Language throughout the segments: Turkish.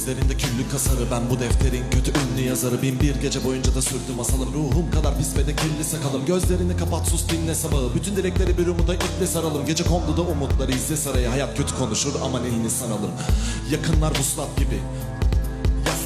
İzlerinde küllü kasarı Ben bu defterin kötü ünlü yazarı. Bin bir gece boyunca da sürdü masalım. Ruhum kadar pis ve de kirli sakalım. Gözlerini kapat sus dinle sabahı. Bütün dilekleri bir umuda iple saralım. Gece kondu da umutları izle sarayı Hayat kötü konuşur ama neyini sanalım Yakınlar vuslat gibi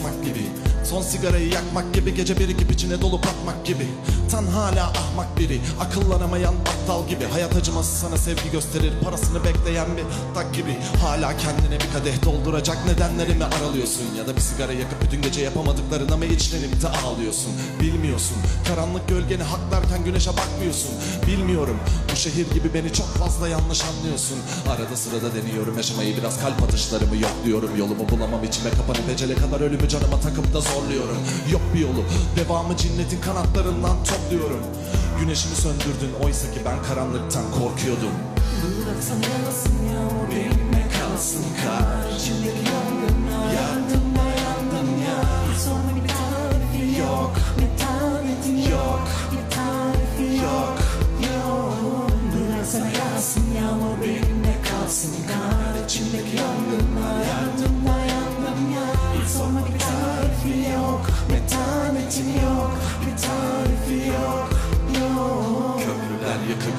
Yakmak gibi Son sigarayı yakmak gibi Gece birikip içine dolup atmak gibi. Tan hala ahmak biri Akıllanamayan aptal gibi. Hayat acıması sana sevgi gösterir Parasını bekleyen bir tak gibi. Hala kendine bir kadeh dolduracak nedenlerimi aralıyorsun? Ya da bir sigara yakıp bütün gece yapamadıklarına mı içlenip de ağlıyorsun? Bilmiyorsun. Karanlık gölgeni haklarken güneşe bakmıyorsun. Bilmiyorum. Bu şehir gibi beni çok fazla yanlış anlıyorsun. Arada sırada deniyorum yaşamayı biraz kalp atışlarımı yokluyorum Yolumu bulamam içime kapanıp ecele kadar ölümü canıma takıp da zorluyorum. Yok bir yolu devamı cinnetin kanatlarından topluyorum. Güneşimi söndürdün oysa ki ben karanlıktan korkuyordum. Bıraksan yalasın yağmur benimle kalsın kar İçimdeki yangınlar yandım da yandım. ya Sonra bir tarifi yok Metanetin yok Bir tarifi yok Yok Bıraksana yağsın yağmur benimle kalsın kar İçimdeki yangınlar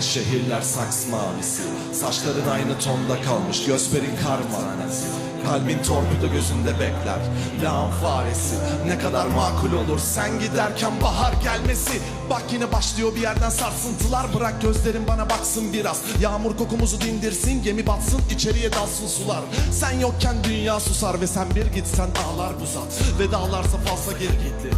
şehirler saks mavisi. Saçların aynı tonda kalmış, gözlerin kar manası Kalbin torpido gözünde bekler Lağım faresi. Ne kadar makul olur sen giderken bahar gelmesi. Bak yine başlıyor bir yerden sarsıntılar. Bırak gözlerin bana baksın biraz. Yağmur kokumuzu dindirsin Gemi batsın içeriye dalsın sular. Sen yokken dünya susar Ve sen bir gitsen dağlar buzat. Ve dağlarsa fazla geri gitti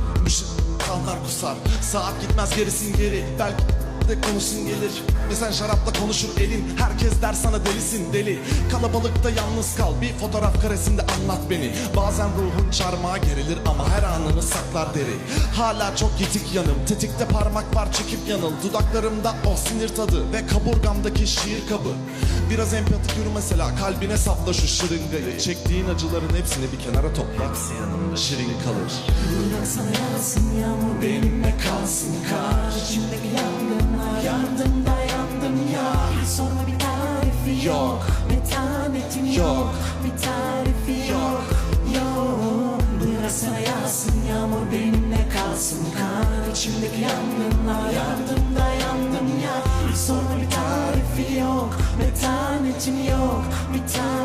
Kanlar kusar. Saat gitmez gerisin geri. Belki de konuşsun gelir? Ve sen şarapla konuşur elin. Herkes der sana delisin deli. Kalabalıkta yalnız kal. Bir fotoğraf karesinde anlat beni. Bazen ruhun çarmıha gerilir Ama her anını saklar deri. Hala çok yitik yanım. Tetikte parmak var çekip yanıl. Dudaklarımda o sinir tadı Ve kaburgamdaki şiir kabı. Biraz empatik yürü mesela. Kalbine sapla şu şırıngayı. Çektiğin acıların hepsini bir kenara topla. Hepsi yanımda. Şirin kalır. Bıraksana yağsın yağmur benimle kalsın. Kar İçimdeki yangınlar yok Metanetin yok Yok. Bir tarifi yok Yok Bıraksana yağsın yağmur benimle kalsın kar İçimdeki yangınlar yandım da yandım ya Sorma bir tarifi yok Metanetin yok Bir tarifi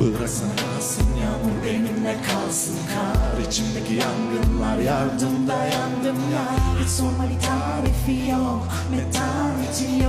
Bıraksana kalsın Yağmur benimle kalsın kar İçimdeki yangınlar yardım dayandım ya. Hiç sorma bir tarifi yok Metanetin